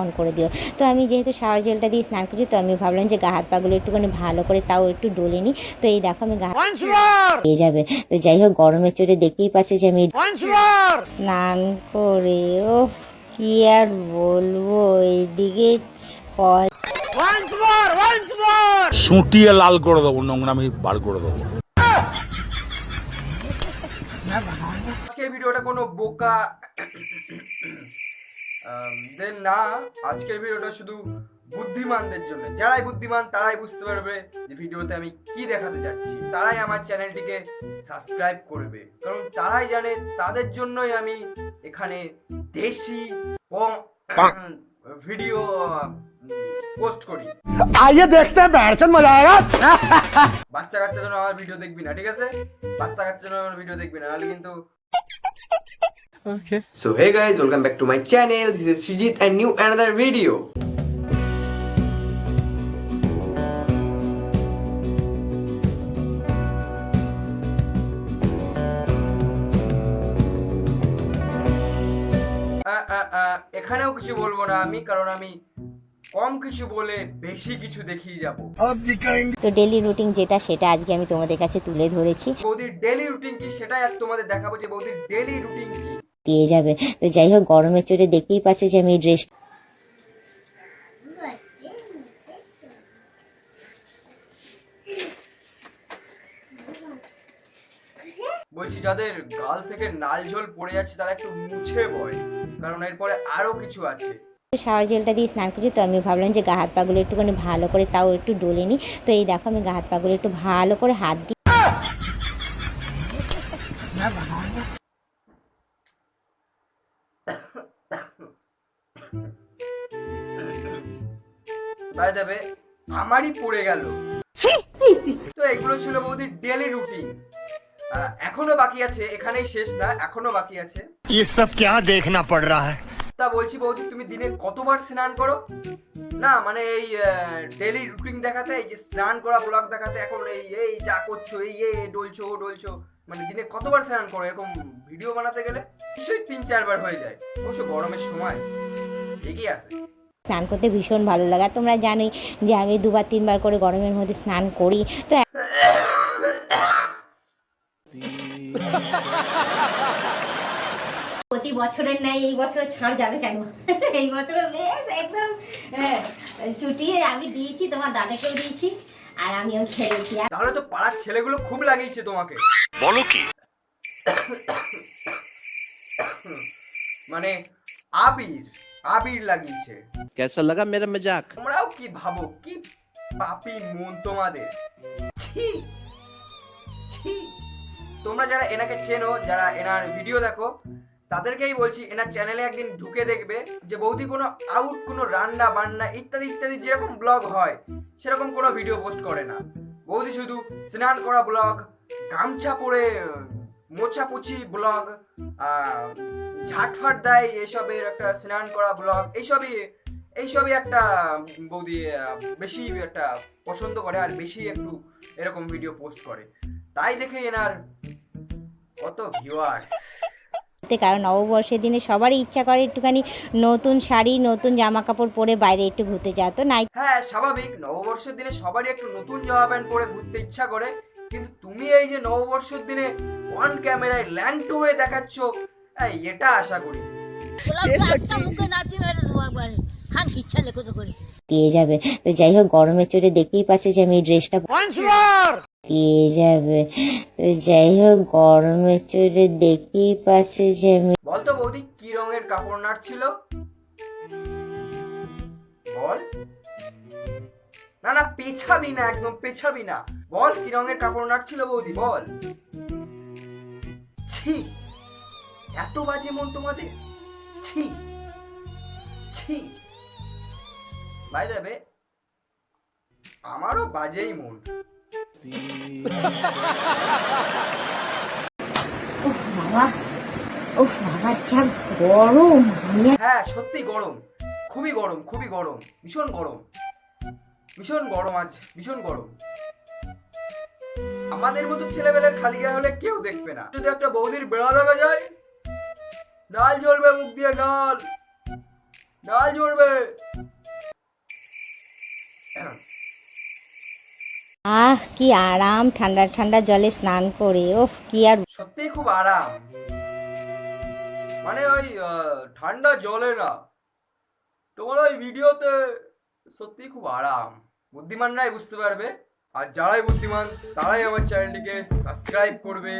On করে দিও। তো আমি যেহেতু শাওয়ার জেলটা দিয়ে স্নান করছি তো আমি ভাবলাম যে গা হাত পাগুলো একটুখানি ভালো করে তাও একটু ডলে নিই। তো এই দেখো আমি গা পেয়ে যাবে। তো যাই হোক গরমের চোটে দেখতেই পাচ্ছ যে আমি স্নান করে ও কি আর বলব? এইদিকে সুটিয়ে লাল করে দেবো নোংরামি বার করে দেবো। আজকের ভিডিওটা কোনো বোকা দেন না আজকের ভিডিওটা শুধু বুদ্ধিমানদের জন্য। যারাই বুদ্ধিমান তারাই বুঝতে পারবে যে ভিডিওতে আমি কি দেখাতে চাচ্ছি। তারাই আমার চ্যানেলটিকে সাবস্ক্রাইব করবে। কারণ তারাই জানে তাদের জন্যই আমি এখানে দেশি ভিডিও পোস্ট করি। আইয়ে দেখতে মজা আয়েগা বাচ্চা কাচ্চা জন্য আমার ভিডিও দেখবি না ঠিক আছে? বাচ্চা কাচ্চা জন্য আমার ভিডিও দেখবি না তাহলে কিন্তু So hey guys, welcome back to my channel. This is Srijit and new another video. এখানেও কিছু বলব না আমি কারণ আমি কম কিছু বলে বেশি কিছু দেখিয়ে যাব। তো ডেলি রুটিন যেটা সেটা আজকে আমি তোমাদের কাছে তুলে ধরেছি। বৌদির ডেলি রুটিন কি সেটাই আজ তোমাদের দেখাবো যে বৌদির ডেলি রুটিন কি। পেয়ে যাবে। তো যাই হোক গরমের চোটে দেখতেই পাচ্ছ যে আমি এই ড্রেস বলছি যাদের গাল থেকে নাল ঝোল পড়ে যাচ্ছে তারা একটু মুছে বয় কারণ এরপরে আরও কিছু আছে। শাওয়ার জেলটা দিয়ে স্নান করছি তো আমি ভাবলাম যে গা হাত পাগুলো একটুখানি ভালো করে তাও একটু ডলে নিই। তো এই দেখো আমি গা হাত পাগুলো একটু ভালো করে হাত দিয়ে বাই যাবে আমারই পড়ে গেল তো এগুলো ছিল বৌদির ডেলি রুটিন এখনো বাকি আছে এখানেই শেষ না এখনো বাকি আছে ये सब क्या देखना पड़ रहा है তা বলছি বৌদি তুমি দিনে কতবার স্নান করো না মানে এই ডেলি রুটিন দেখাতে এই যে স্নান করা ব্লগ দেখাতে এখন এই এই যা করছো এই এই এই ডলছো ও ডলছো মানে দিনে কতবার স্নান করো এরকম ভিডিও বানাতে গেলে নিশ্চয়ই তিন চারবার হয়ে যায় অবশ্য গরমের সময় এগিয়ে আসে স্নান করতে ভীষণ ভালো লাগে। তোমরা জানোই যে আমি দুবার তিনবার করে গরমের মধ্যে স্নান করি। তো প্রতি বছরের ন্যায় এই বছর ছাড় যাবে কেন? এই বছর বেশ একদম হ্যাঁ, ছুটিয়ে আমি দিয়েছি তোমার দাদাকেও দিয়েছি আর আমিও খেলেছি তাহলে তো পাড়ার ছেলেগুলো খুব লাগিয়েছে তোমাকে। বলো কি? মানে আবির। আবির লাগিয়েছে। কেসা লাগা মেরা মজাক তোমরাও কি ভাবো? কি পাপি মন তোমাদের? ছি! ছি! তোমরা যারা এনাকে চেনো যারা এনার ভিডিও দেখো তাদেরকেই বলছি এনার চ্যানেলে একদিন ঢুকে দেখবে যে বৌদি কোনো আউট কোনো রান্না বান্না ইত্যাদি ইত্যাদি যেরকম ব্লগ হয় সেরকম কোনো ভিডিও পোস্ট করে না। বৌদি শুধু স্নান করা ব্লগ গামছা পরে মোছা পুছি ব্লগ ঝাটফাট দেয় এসবের একটা স্নান করা ব্লগ। এইসবই এইসবই একটা বৌদি বেশি একটা পছন্দ করে আর বেশি একটু এরকম ভিডিও পোস্ট করে। তাই দেখে এনার কত ভিউয়ার্স কারণ নববর্ষের দিনে সবারই ইচ্ছা করে একটুখানি নতুন শাড়ি নতুন জামা কাপড় পরে বাইরে একটু ঘুরতে যাওয়া। তো নাই হ্যাঁ স্বাভাবিক। নববর্ষের দিনে সবারই একটু নতুন জামা প্যান্ট পরে ঘুরতে ইচ্ছা করে। কিন্তু তুমি এই যে নববর্ষের দিনে অন ক্যামেরায় ল্যাংটো হয়ে দেখাচ্ছ। এটা আশা করি। পেয়ে যাবে? তো যাই হোক গরমের চোটে দেখতেই পাচ্ছ যে আমি এই ড্রেসটা পেয়ে যাবে? তো যাই হোক গরমের চোটে দেখতেই পাচ্ছ যে আমি বলতো বৌদি কি রঙের কাপড় নাড়ছিল? বল। না না পেছাবি না একদম পেছাবি না। বল কি রঙের কাপড় নাড়ছিল বৌদি বল। ছি এত বাজে মন তোমাদের? ছি ছি। বাই যাবে আমারও বাজেই মন গরম হ্যাঁ সত্যি গরম। খুবই গরম খুবই গরম। ভীষণ গরম। ভীষণ গরম আজ ভীষণ গরম। আমাদের মতো ছেলেবেলার খালি গায়ে হলে কেউ দেখবে না। যদি একটা বৌদির বেড়া দেখা যায় ডাল জ্বলবে মুখ দিয়ে ডাল। নাল ঝরবে। আহ কি আরাম ঠান্ডা ঠান্ডা জলে স্নান করে ওফ কি আর সত্যিই খুব আরাম। মানে ওই ঠান্ডা জলে না তোমার ওই ভিডিওতে সত্যিই খুব আরাম। বুদ্ধিমানরাই বুঝতে পারবে। আর যারাই বুদ্ধিমান, তারাই আমার চ্যানেলটিকে সাবস্ক্রাইব করবে।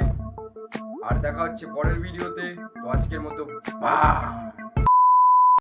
আর দেখা হচ্ছে পরের ভিডিওতে। তো আজকের মতো বাই